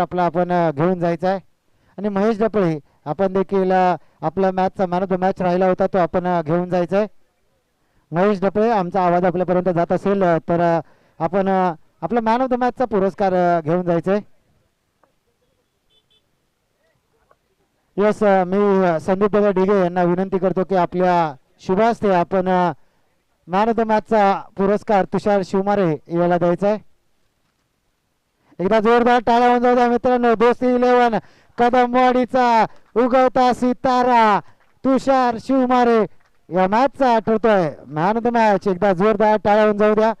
आपला आपण घेऊन जायचा आहे. आणि महेश डपळे आपण देखील आपला मॅचचा मॅन ऑफ द मॅच राहिला होता तो आपण घेऊन जायचा आहे. महेश डपळे आमचा आवाज आपल्यापर्यंत जात असेल तर आपण आपला मॅन ऑफ द मॅचचा पुरस्कार घेऊन जायचा आहे. यस मी संदीप दादा डिगे यांना विनंती करतो की आपल्या शुभास्ते आपण मॅन ऑफ द मॅचचा पुरस्कार तुषार शिवमारे याला द्यायचा आहे. एकदा जोरदार टाळ्या होऊन जाऊ द्या मित्रांनो. दोस्ती इलेव्हन कदमवाडीचा उगवता सितारा तुषार शिवमारे या मॅचचा आठवतोय. मॅन ऑफ द मॅच एकदा जोरदार टाळ्या होऊन जाऊ द्या.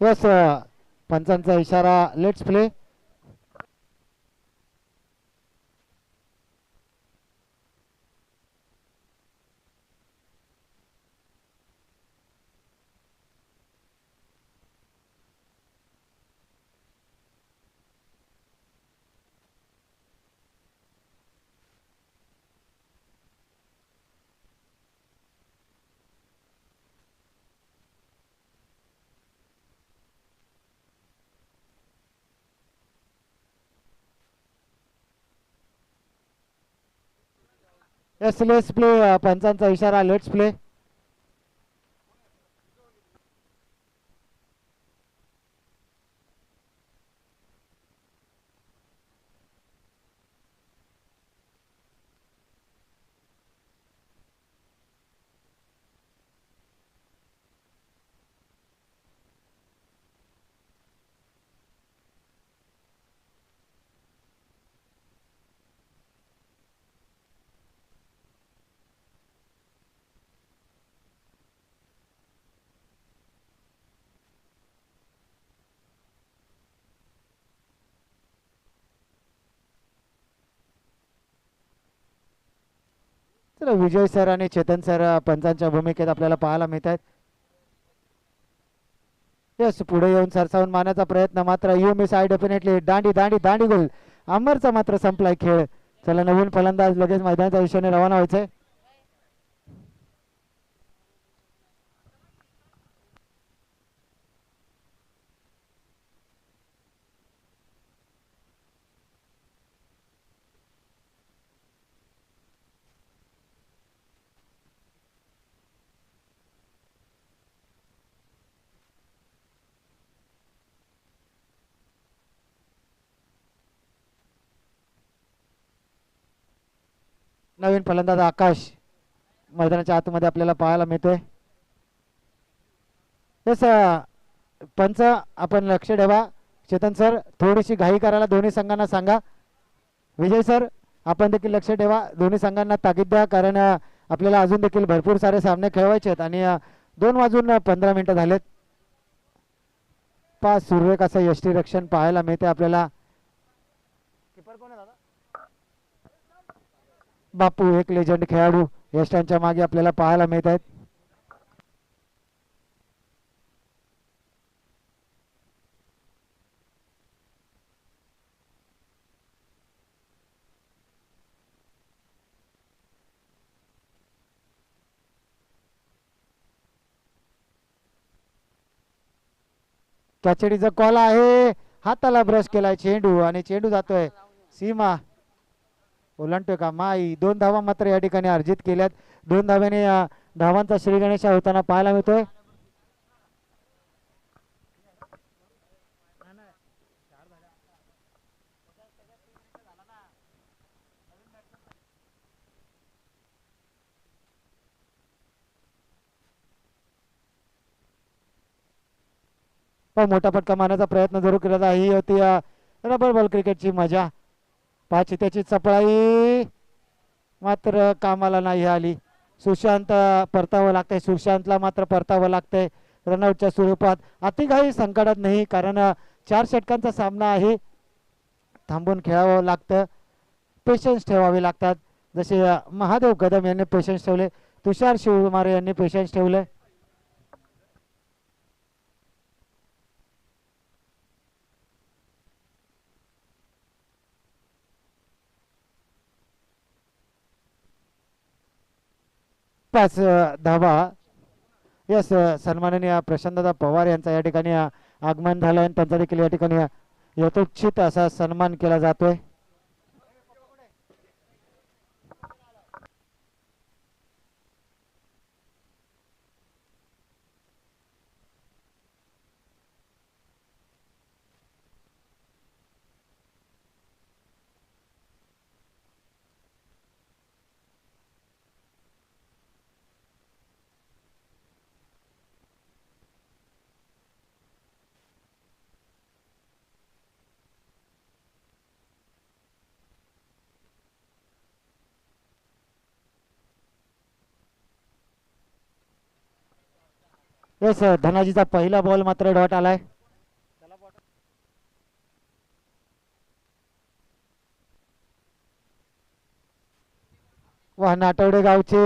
यस पंचांचा इशारा let's play yes let's play पंचांचा इशारा लेट्स प्ले मात्र विजय सर आणि चेतन सर पंचांच्या भूमिकेत आपल्याला पाहायला मिळत आहेत यस पुढे येऊन सरसावून मारण्याचा प्रयत्न मात्र यू मिस आय डेफिनेटली. दांडी दांडी दांडी गोल. अमरचा मात्र संपलाय खेळ. चला नवीन फलंदाज लगेच मैदानाच्या दिशेने रवाना व्हायचंय. नवीन फलंदाज आकाश मैदानाच्या आतमध्ये आपल्याला पाहायला मिळतोय. यस uh, पंच आपण लक्ष ठेवा. चेतन सर थोडीशी घाई करायला दोन्ही संघांना सांगा. विजय सर आपण देखील लक्ष ठेवा. दोन्ही संघांना ताकीद द्या कारण uh, आपल्याला अजून देखील भरपूर सारे सामने खेळवायचे आहेत आणि uh, दोन वाजून पंधरा मिनिटं झालेत. पाच सुरेख असं यष्टीरक्षण पाहायला मिळते आपल्याला. बापू एक लेजंड खेळाडू या स्टँडच्या मागे आपल्याला पाहायला मिळत आहेत. कॅचडीचा कॉल आहे. हाताला ब्रश केलाय चेंडू आणि चेंडू जातोय. सीमा ओलांडतोय का? माई दोन धावा मात्र या ठिकाणी अर्जित केल्यात. दोन धाव्याने धावांचा श्रीगणेश होताना पाहायला मिळतोय. पण मोठा फटका मारण्याचा प्रयत्न जरूर केला जा ही होती रबर बॉल क्रिकेटची मजा. पाच त्याची चपळाई. मात्र कामाला नाही आली. सुशांत परतावं लागतंय. सुशांतला मात्र परतावं लागतंय. रनआउटच्या स्वरूपात अति काही संकटात नाही कारण चार षटकांचा सामना आहे. थांबून खेळावं लागतं. पेशन्स ठेवावे लागतात. जसे महादेव कदम यांनी पेशन्स ठेवले. तुषार शिवमारे यांनी पेशन्स ठेवले. पाच धावा. यस सन्माननीय प्रशांतदा पवार यांचा या ठिकाणी आगमन झालं आणि त्यांचा देखील या ठिकाणी यथोचित असा सन्मान केला जातोय. येस धनाजीचा पहिला बॉल मात्र डॉट आलाय. वा नाटवडे गावचे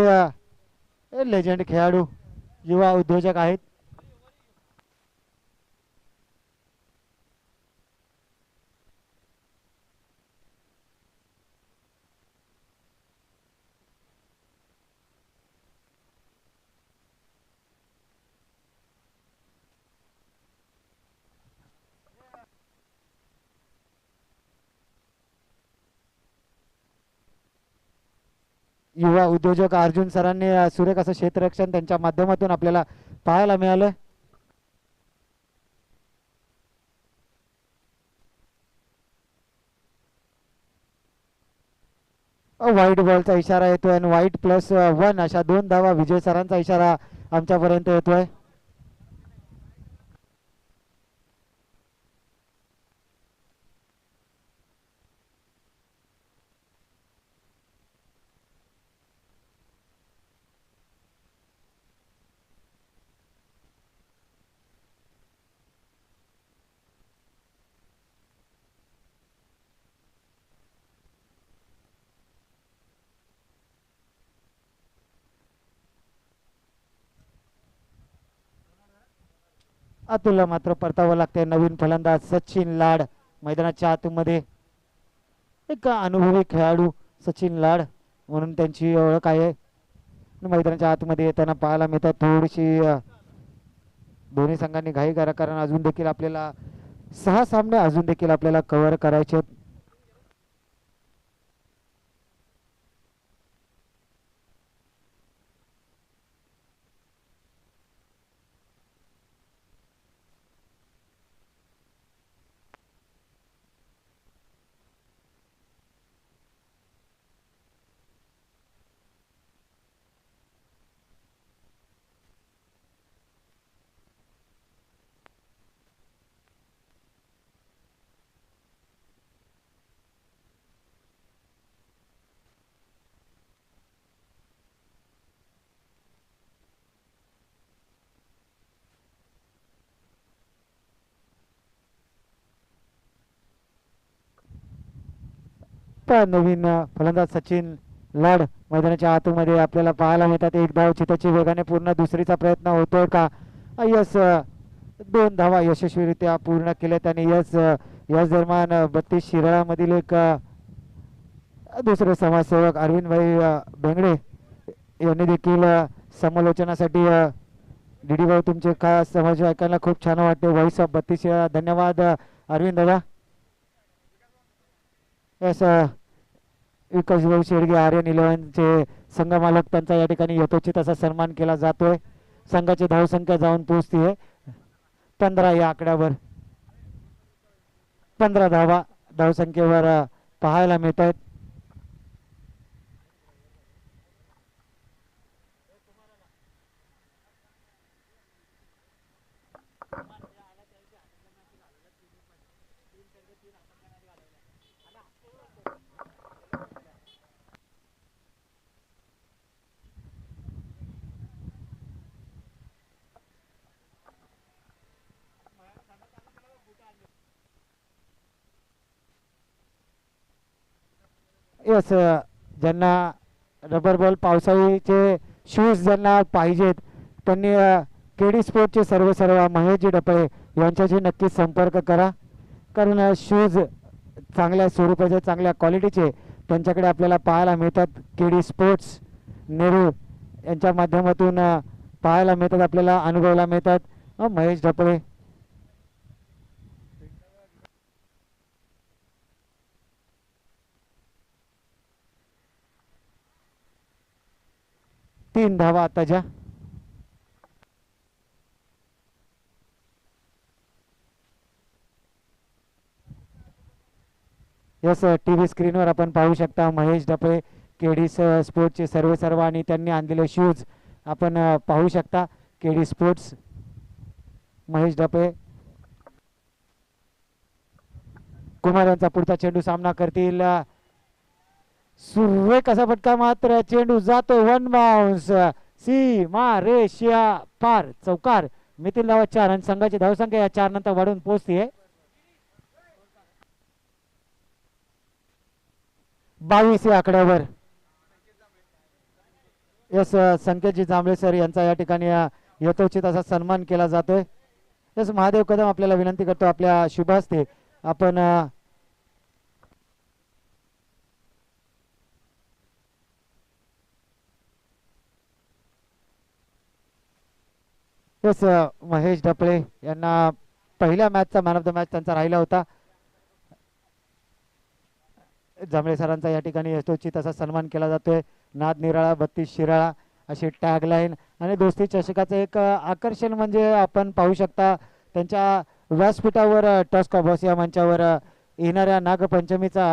लेजंड खेळाडू युवा उद्योजक आहेत. युवा उद्योजक अर्जुन सरांनी सुरेख असं क्षेत्ररक्षण त्यांच्या माध्यमातून आपल्याला पाहायला मिळालं. व्हाईट बॉलचा इशारा येतोय आणि व्हाईट प्लस वन अशा दोन धावा विजय सरांचा इशारा आमच्यापर्यंत येतोय. अतुलला मात्र परतावं लागतंय. नवीन फलंदाज सचिन लाड मैदानाच्या आतमध्ये. एक अनुभवी खेळाडू सचिन लाड म्हणून त्यांची ओळख आहे. मैदानाच्या आतमध्ये येताना पाहायला मिळतात थोडीशी दोन्ही संघांनी घाई करा कारण अजून देखील आपल्याला सहा सामने अजून देखील आपल्याला कव्हर करायचे आहेत. पण नवीन फलंदाज सचिन लाड मैदानाच्या आतमध्ये आपल्याला पाहायला मिळतात. एक धाव चिताची वेगाने पूर्ण दुसरीचा प्रयत्न होतोय का? यस दोन धावा यशस्वीरित्या पूर्ण केल्यात आणि यस यस याच दरम्यान बत्तीस शिराळामधील एक दुसरे समाजसेवक अरविंदभाई बेंगडे यांनी देखील समालोचनासाठी डी डी भाऊ तुमचे काय समाज ऐकायला खूप छान वाटते. व्हॉइस ऑफ बत्तीस धन्यवाद अरविंद दादा. यस विकासभाऊ शेडगे आर्यन इलेव्हनचे संघ मालक त्यांचा या ठिकाणी यथोचित असा सन्मान केला जातोय. संघाची धावसंख्या जाऊन पोहोचतीये. पंधरा या आकड्यावर. पंधरा धावा धावसंख्येवर पाहायला मिळत आहेत यस ज्यांना रबर बॉल पावसाळीचे शूज ज्यांना पाहिजेत त्यांनी के डी स्पोर्टचे सर्व सर्व महेशजी डपळे यांच्याशी नक्कीच संपर्क करा. कारण शूज चांगल्या स्वरूपाचे चांगल्या क्वालिटीचे त्यांच्याकडे आपल्याला पाहायला मिळतात. के डी स्पोर्ट्स नेहरू यांच्या माध्यमातून पाहायला मिळतात आपल्याला अनुभवायला मिळतात. महेश ढपळे तीन धावा आताच्या यस टीव्ही स्क्रीनवर आपण पाहू शकता महेश डपे केडी स्पोर्ट्सचे सर्व सर्व आणि त्यांनी आणलेले शूज आपण पाहू शकता. केडी स्पोर्ट्स महेश डपे कुमार यांचा पुढचा चेंडू सामना करतील. सुरेख कसा फटका मात्र चेंडू जातो वन बाउन्स सी मा रेशिया पार चौकार. मिथिल धावा चार आणि संघाची धावसंख्या या चार नंतर वाढून पोहोचते बावीस या आकड्यावर. यस संकेतजी जांभळे सर यांचा या ठिकाणी यथोचित असा सन्मान केला जातोय. यस महादेव कदम आपल्याला विनंती करतो आपल्या शुभ आपण अ, यस महेश ढपळे यांना पहिल्या मॅचचा मॅन ऑफ द मॅच त्यांचा राहिला होता. जांभळे सरांचा या ठिकाणी यशोचित असा सन्मान केला जातोय. नाद निराळा बत्तीस शिराळा अशी टॅग लाईन आणि दोस्ती चषकाचं एक आकर्षण म्हणजे आपण पाहू शकता त्यांच्या व्यासपीठावर अ, बॉस या मंचावर येणाऱ्या नागपंचमीचा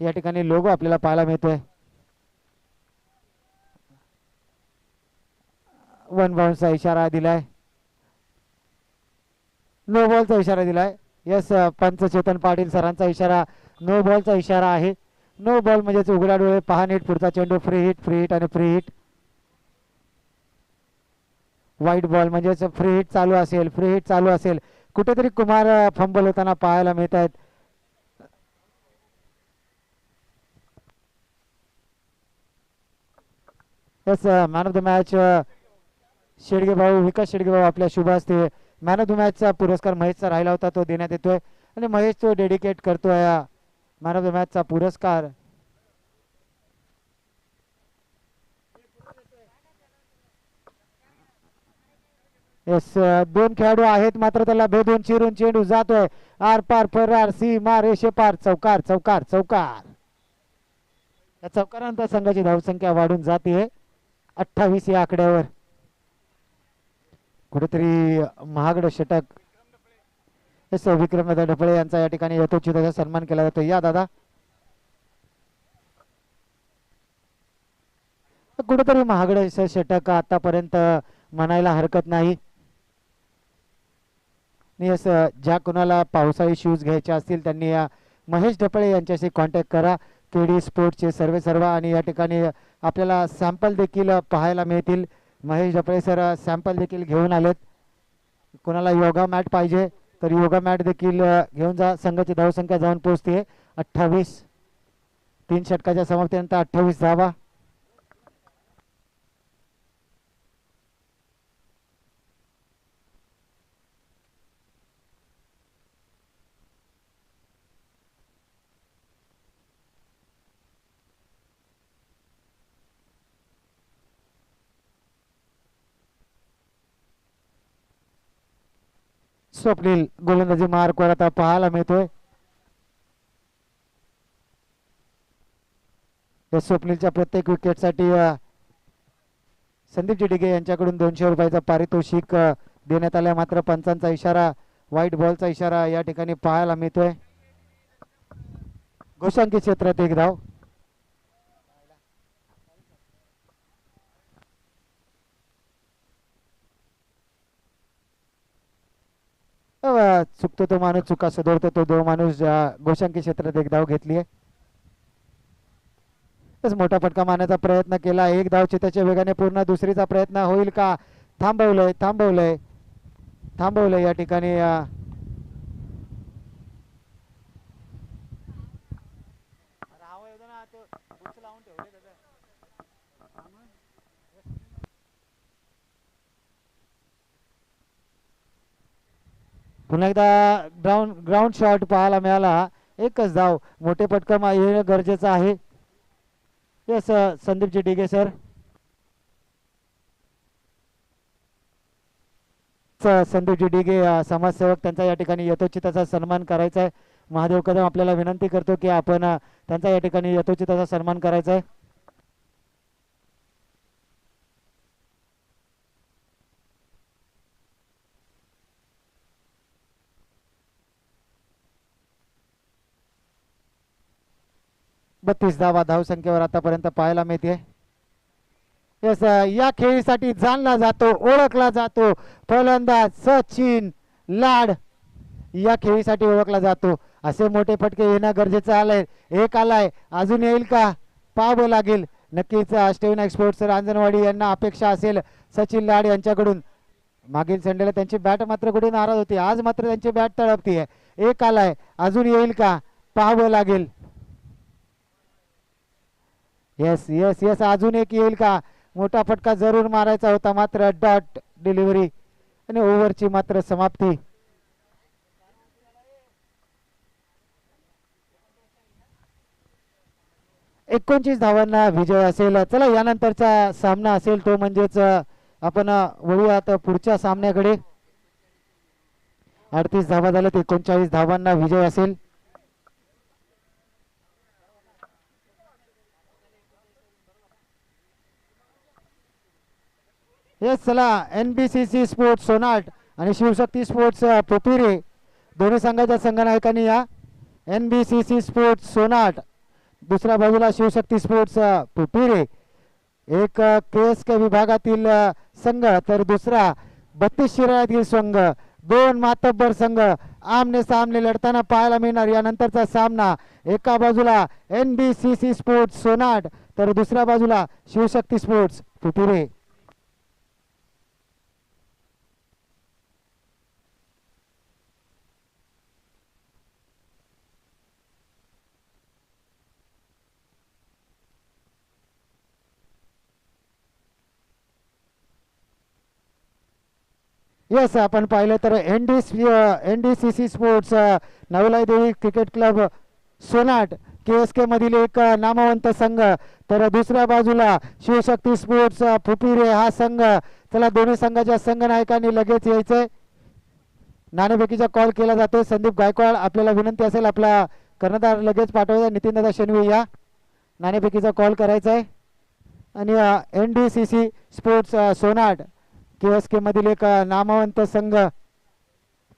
या ठिकाणी लोगो आपल्याला पाहायला मिळतोय. वन बाउन्सचा इशारा दिलाय. नो बॉलचा इशारा दिला आहे यस uh, पंच चेतन पाटील सरांचा इशारा. नो बॉलचा इशारा आहे. नो बॉल म्हणजेच उघडा डोळे पहा नीट पुढचा चेंडू. फ्री हिट फ्री हिट आणि फ्री हिट व्हाईट बॉल म्हणजेच फ्री हिट चालू असेल फ्री हिट चालू असेल. कुठेतरी कुमार uh, फंबल होताना पाहायला मिळत आहेत yes man of the match Shedge भाऊ विकास शेडगे भाऊ आपल्या शुभ असते मॅन ऑफ द मॅचचा पुरस्कार महेशचा राहिला होता तो देण्यात येतोय. आणि महेश तो डेडिकेट करतोय मॅन ऑफ द मॅचचा पुरस्कार येस uh, दोन खेळाडू आहेत मात्र त्याला भेदून चिरून चेंडू जातोय. आर पार फरार सी मार रेषे पार चौकार चौकार चौकार. या चौकारानंतर संघाची धावसंख्या वाढून जाते. अठ्ठावीस या आकड्यावर. कुठेतरी महागड षटक. येस विक्रमदादा ढपळे यांचा या ठिकाणी यथोचित सन्मान केला जातो. या दादा. कुठेतरी महागड षटक आतापर्यंत म्हणायला हरकत नाही. ज्या कोणाला पावसाळी शूज घ्यायचे असतील त्यांनी या महेश ढपळे यांच्याशी कॉन्टॅक्ट करा. केडी स्पोर्ट्सचे सर्वे सर्व आणि या ठिकाणी आपल्याला सॅम्पल देखील पाहायला मिळतील. महेश डपळे सर सॅम्पल देखील घेऊन आलेत. कोणाला योगा मॅट पाहिजे तर योगा मॅट देखील घेऊन जा. संघाची धावसंख्या जाऊन पोहोचते अठ्ठावीस. तीन षटकाच्या समाप्तीनंतर अठ्ठावीस धावा. स्वप्नील गोलंदाजी मार्कवर आता पाहायला मिळतोय. या स्वप्नीलच्या प्रत्येक विकेटसाठी संदीप डिगे यांच्याकडून दोनशे रुपयाचा पारितोषिक देण्यात आला मात्र पंचांचा इशारा व्हाईट बॉलचा इशारा या ठिकाणी पाहायला मिळतोय. घोषांकी क्षेत्रात एक धाव चुकतो तो माणूस चुका सुधारतो तो दो माणूस गोशांकी क्षेत्रात एक धाव घेतली मोठा फटका मारण्याचा प्रयत्न केला. एक धाव चिताच्या वेगाने पूर्ण दुसरीचा प्रयत्न होईल का? थांबवलंय थांबवलंय. थांबवलंय या ठिकाणी पुन्हा एकदा ग्राउंड ग्राउंड शॉट पाहायला मिळाला. एकच धाव. मोठे पटकन येणं गरजेचं आहे. यस संदीपजी डिगे सर संदीपजी डिगे समाजसेवक त्यांचा या ठिकाणी यथोचिताचा सन्मान करायचा आहे महादेव कदम आपल्याला विनंती करतो की आपण त्यांचा या ठिकाणी यथोचिताचा सन्मान करायचा आहे बत्तीस धावा धावसंख्येवर आतापर्यंत पाहायला मिळते. यस या खेळीसाठी जाणला जातो ओळखला जातो. फलंदाज सचिन लाड या खेळीसाठी ओळखला जातो. असे मोठे फटके येणं गरजेचं आलंय. एक आलाय. अजून येईल का? पाहावं लागेल. नक्कीच अष्टविनायक एक्सपोर्ट्स रांजणवाडी यांना अपेक्षा असेल. सचिन लाड यांच्याकडून. मागील संडेला त्यांची बॅट मात्र कुठे नाराज होती. आज मात्र त्यांची बॅट तळपती आहे एक आलाय. अजून येईल का? पाहावं लागेल. येस येस येस अजून एक येईल का? मोठा फटका जरूर मारायचा होता मात्र डॉट डिलिव्हरी आणि ओव्हरची मात्र समाप्ती. एकोणतीस धावांना विजय असेल. चला यानंतरचा सामना असेल तो म्हणजेच आपण वळूयात पुढच्या सामन्याकडे. अडतीस धावा झाल्यात एकोणचाळीस धावांना विजय असेल. येस चला N B C C sports Sonat आणि शिवशक्ती स्पोर्ट्स पोपिरे. दोन्ही संघाच्या संघनायकांनी या N B C C sports Sonat. दुसऱ्या बाजूला शिवशक्ती स्पोर्ट्स पोपिरे. एक के एस के विभागातील संघ तर दुसरा बत्तीस शिराळ्यातील संघ दोन मातब्बर संघ. आमने सामने लढताना पाहायला मिळणार यानंतरचा सामना एका बाजूला N B C C sports Sonat तर दुसऱ्या बाजूला शिवशक्ती स्पोर्ट्स पुपुरे. यस आपण पाहिलं तर N D N D C C sports Navlai Devi cricket club Sonat K S K मधील एक नामवंत संघ. तर दुसऱ्या बाजूला शिवशक्ती स्पोर्ट्स फुपिरे हा संघ. चला दोन्ही संघाच्या संघनायकांनी लगेच यायचंय. नाणेफेकीचा कॉल केला जातोय. संदीप गायकवाड आपल्याला विनंती असेल आपला कर्णधार लगेच पाठवायचा. नितीनदादा शेनवी या. नाणेफेकीचा कॉल करायचा आहे आणि N D C C sports Sonat K S K मधील एक नामवंत संघ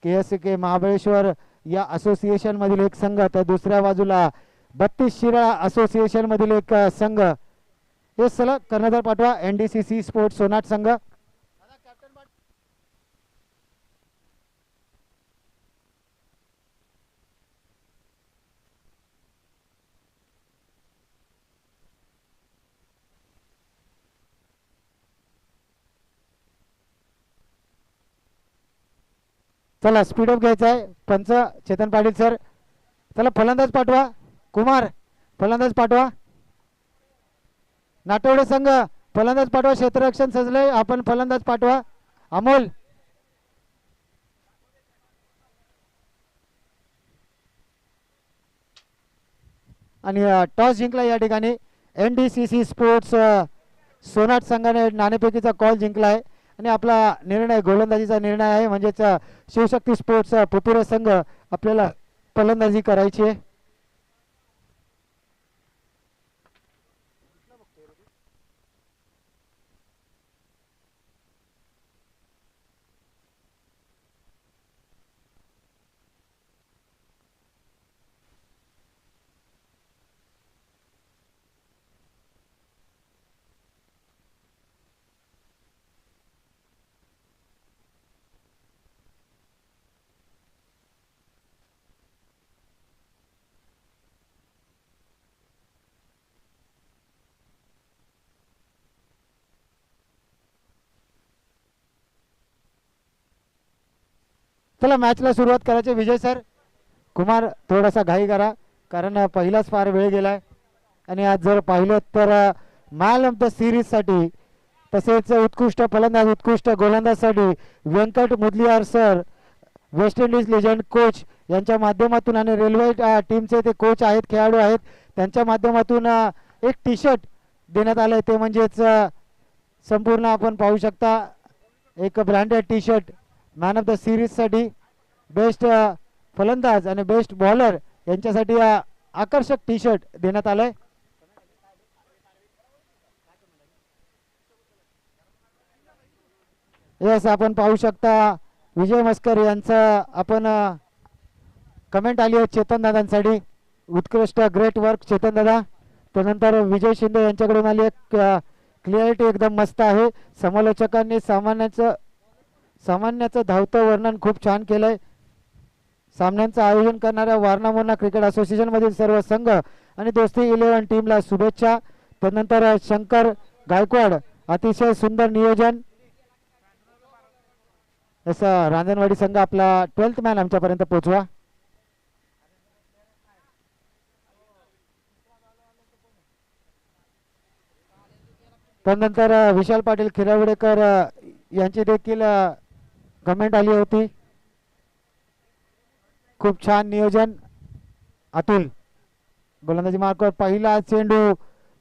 के एस के महाबळेश्वर या असोसिएशन मधील एक संघ तर दुसऱ्या बाजूला बत्तीस शिराळा असोसिएशन मधील एक संघ. हे सलग कर्णधार पाठवा N D C C sports Sonat संघ. चला स्पीडअप घ्यायचा आहे. पंच चेतन पाटील सर चला फलंदाज पाठवा. कुमार फलंदाज पाठवा. नाटवडे संघ फलंदाज पाठवा. क्षेत्ररक्षण सजलंय. आपण फलंदाज पाठवा. अमोल. आणि टॉस जिंकला या ठिकाणी. N D C C sports Sonat संघाने नाणेफेकीचा कॉल जिंकला आहे आणि आपला निर्णय गोलंदाजीचा निर्णय आहे म्हणजेच शिवशक्ती स्पोर्ट्स पुपुरे संघ आपल्याला फलंदाजी करायची आहे. चला मॅचला सुरुवात करायची. विजय सर कुमार थोडासा घाई करा कारण पहिलाच फार वेळ गेलाय. आणि आज जर पाहिलं तर मॅन ऑफ द सिरीजसाठी तसेच उत्कृष्ट फलंदाज उत्कृष्ट गोलंदाजसाठी Venkat Mudaliar sir West Indies legend coach यांच्या माध्यमातून आणि रेल्वे टीमचे ते कोच आहेत खेळाडू आहेत त्यांच्या माध्यमातून एक टी शर्ट देण्यात आलं आहे ते म्हणजेच संपूर्ण आपण पाहू शकता एक branded T shirt man of the सिरीजसाठी best फलंदाज आणि बेस्ट बॉलर यांच्यासाठी uh, आकर्षक टी शर्ट देण्यात आलंय. आहे यस आपण पाहू शकता विजय मस्कर यांचं आपण uh, कमेंट आली आहे चेतन दादांसाठी. उत्कृष्ट ग्रेट वर्क चेतन दादा. त्यानंतर विजय शिंदे यांच्याकडून आली एक क्लिअरिटी uh, एकदम मस्त आहे. समालोचकांनी सामान्याचं सामान्याचं धावतं वर्णन खूप छान केलंय. सामन्यांचं आयोजन करणाऱ्या वारणा मोरणा क्रिकेट असोसिएशनमधील सर्व संघ आणि दोस्ती इलेव्हन टीमला शुभेच्छा. त्यानंतर शंकर गायकवाड अतिशय सुंदर नियोजन. असं रांजणवाडी संघ आपला ट्वेल्थ मॅन आमच्यापर्यंत पोहोचवा. त्यानंतर विशाल पाटील खिरावडेकर यांची देखील कमेंट आली होती. खूप छान नियोजन. अतुल गोलंदाजी मार्कवर पहिला चेंडू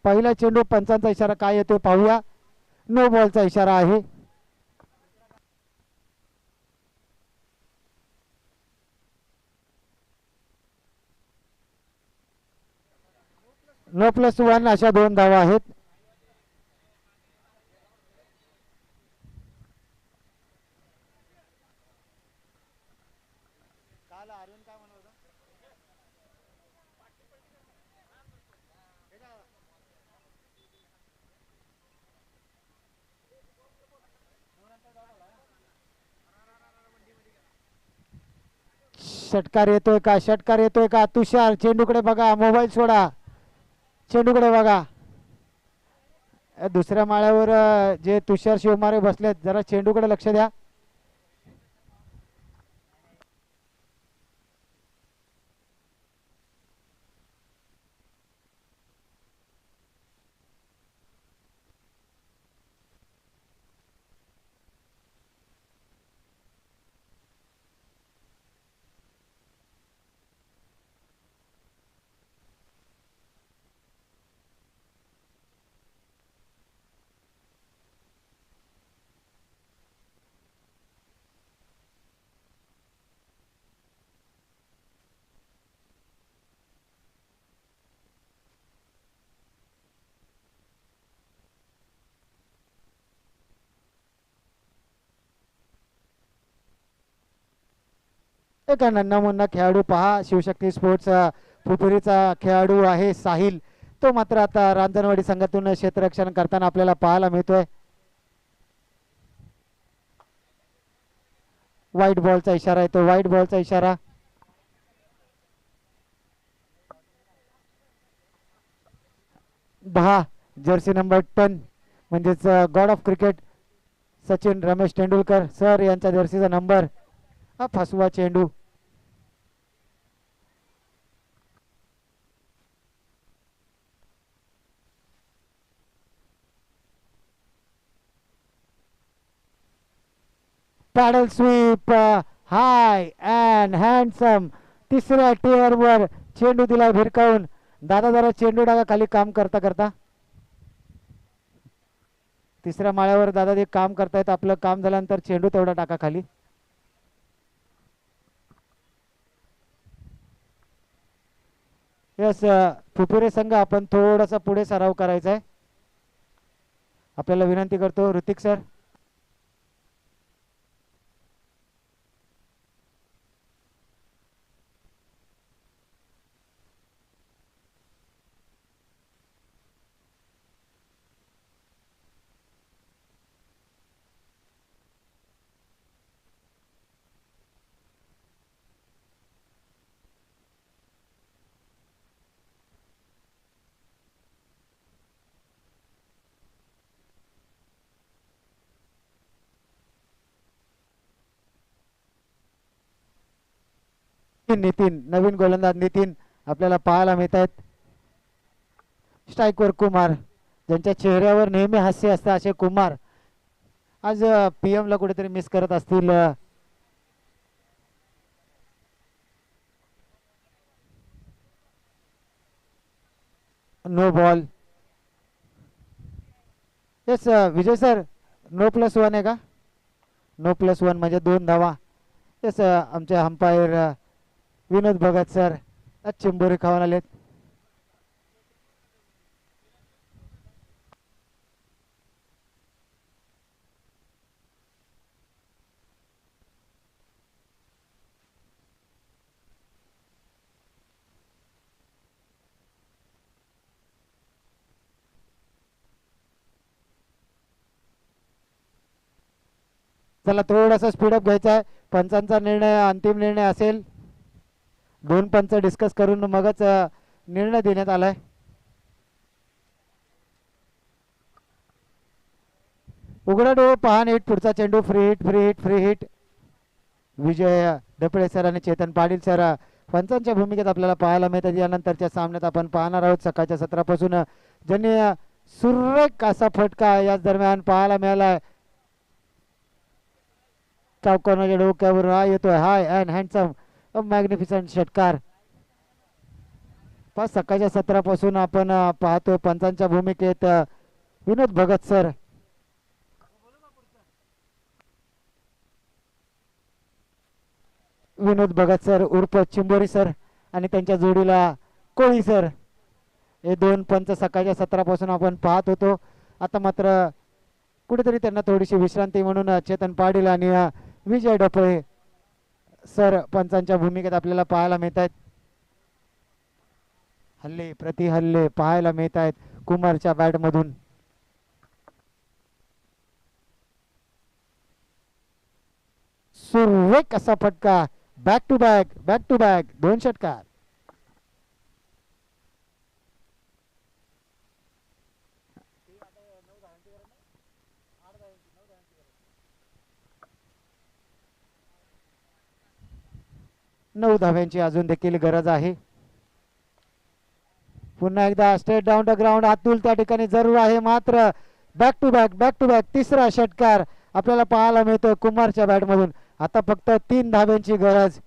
पहिला चेंडू पंचांचा इशारा काय येतो पाहूया. नो बॉलचा इशारा आहे. नो प्लस वन अशा दोन धावा आहेत. षटकार येतोय का? षटकार येतोय का? तुषार चेंडूकडे बघा मोबाईल सोडा. चेंडूकडे बघा. दुसऱ्या माळ्यावर जे तुषार शिवमारे बसलेत जरा चेंडूकडे लक्ष द्या. एक नन्ना मुन्ना खेळाडू पहा. शिवशक्ती स्पोर्ट्स फुफुरीचा खेळाडू आहे साहिल. तो मात्र आता रांजणवाडी संघातून क्षेत्ररक्षण करताना आपल्याला पाहायला मिळतोय. व्हाईट बॉलचा इशारा येतो. व्हाईट बॉलचा इशारा. दहा जर्सी नंबर टेन म्हणजेच god of cricket Sachin Ramesh Tendulkar sir यांच्या जर्सीचा नंबर. हा फसवा चेंडू. Paddle sweep high and handsome तिसऱ्या टिअरवर चेंडू दिला भिरकावून. दादा जरा चेंडू डागा खाली काम करता करता. तिसऱ्या माळ्यावर दादा ते काम करतायत आपलं काम झाल्यानंतर चेंडू तेवढा टाका खाली. यस फुफुरे संघ आपण थोडासा पुढे सराव करायचा आहे आपल्याला विनंती करतो ऋतिक सर. नितीन नवीन गोलंदाज नितीन आपल्याला पाहायला मिळत आहेत स्ट्राईकवर कुमार ज्यांच्या चेहऱ्यावर नेहमी हास्य असतं असे कुमार. आज पी एमला कुठेतरी मिस करत असतील no ball yes Vijay sir no plus one आहे का? नो प्लस वन म्हणजे दोन धावा. येस आमच्या अंपायर विनोद भगत सर आज खाऊन आलेत. चला थोडासा स्पीडअप घ्यायचा आहे. पंचांचा निर्णय अंतिम निर्णय असेल. दोन पंच डिस्कस करून मगच निर्णय देण्यात आलाय. उघडा डोळे पहान हिट पुढचा चेंडू. Free hit free hit free hit Vijay Dhaple sir आणि चेतन पाटील सर पंचांच्या भूमिकेत आपल्याला पाहायला मिळतात. यानंतरच्या सामन्यात आपण पाहणार आहोत. सकाळच्या सत्रापासून ज्यांनी अ, सुरेख असा फटका याच दरम्यान पाहायला मिळाला चौकोनाच्या डोक्यावर हा येतोय. हाय अँड हँडसम मॅग्निफिसंट षटकार. पाच सकाळच्या सत्रापासून आपण पाहतो पंचांच्या भूमिकेत विनोद भगत सर. विनोद भगत सर उर्फ चिंबोरी सर आणि त्यांच्या जोडीला कोळी सर. हे दोन पंच सकाळच्या सत्रापासून आपण पाहत होतो. आता मात्र कुठेतरी त्यांना थोडीशी विश्रांती म्हणून चेतन पाटील आणि विजय डोपळे सर पंचांच्या भूमिकेत आपल्याला पाहायला मिळत आहेत हल्ले प्रति हल्ले पाहायला मिळत आहेत कुमारच्या बॅटमधून. सुरेख असा फटका. Back to back back to back दोन षटकार. नऊ धाव्यांची अजून देखील गरज आहे. पुन्हा एकदा straight down the ground Atul त्या ठिकाणी जरूर आहे. मात्र back to back back to back तिसरा षटकार आपल्याला पाहायला मिळतो कुमारच्या बॅटमधून आता फक्त तीन धाब्यांची गरज.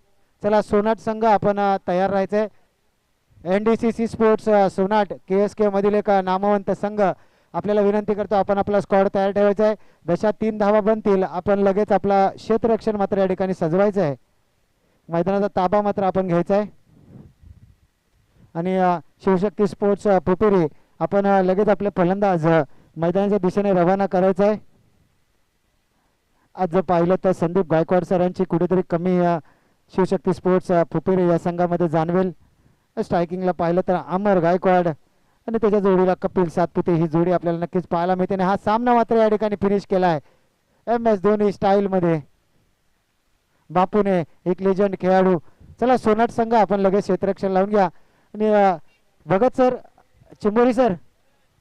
चला सोनाट संघ आपण तयार राहायचंय. N D C C sports सोनाट K S K मधील एक नामवंत संघ. आपल्याला विनंती करतो आपण आपला स्कॉड तयार ठेवायचा आहे जशा तीन धावा बनतील आपण लगेच आपला क्षेत्ररक्षण मात्र या ठिकाणी सजवायचं आहे मैदानाचा ताबा मात्र आपण घ्यायचा आहे. आणि शिवशक्ती स्पोर्ट्स पुटुरी आपण लगेच आपले फलंदाज मैदानाच्या दिशेने रवाना करायचा आहे. आज जर पाहिलं तर संदीप गायकवाड सरांची कुठेतरी कमी शिवशक्ती स्पोर्ट्स फुपेरे या संघामध्ये जाणवेल. स्ट्रायकिंगला पाहिलं तर अमर गायकवाड आणि त्याच्या जोडीला कपिल सातपुते ही जोडी आपल्याला नक्कीच पाहायला मिळते. आणि हा सामना मात्र या ठिकाणी फिनिश केला आहे. एम एस धोनी स्टाईलमध्ये बापूने एक लेजंड खेळाडू. चला सोनाट संघ आपण लगेच क्षेत्ररक्षण लावून घ्या. आणि भगत सर चिंबोरी सर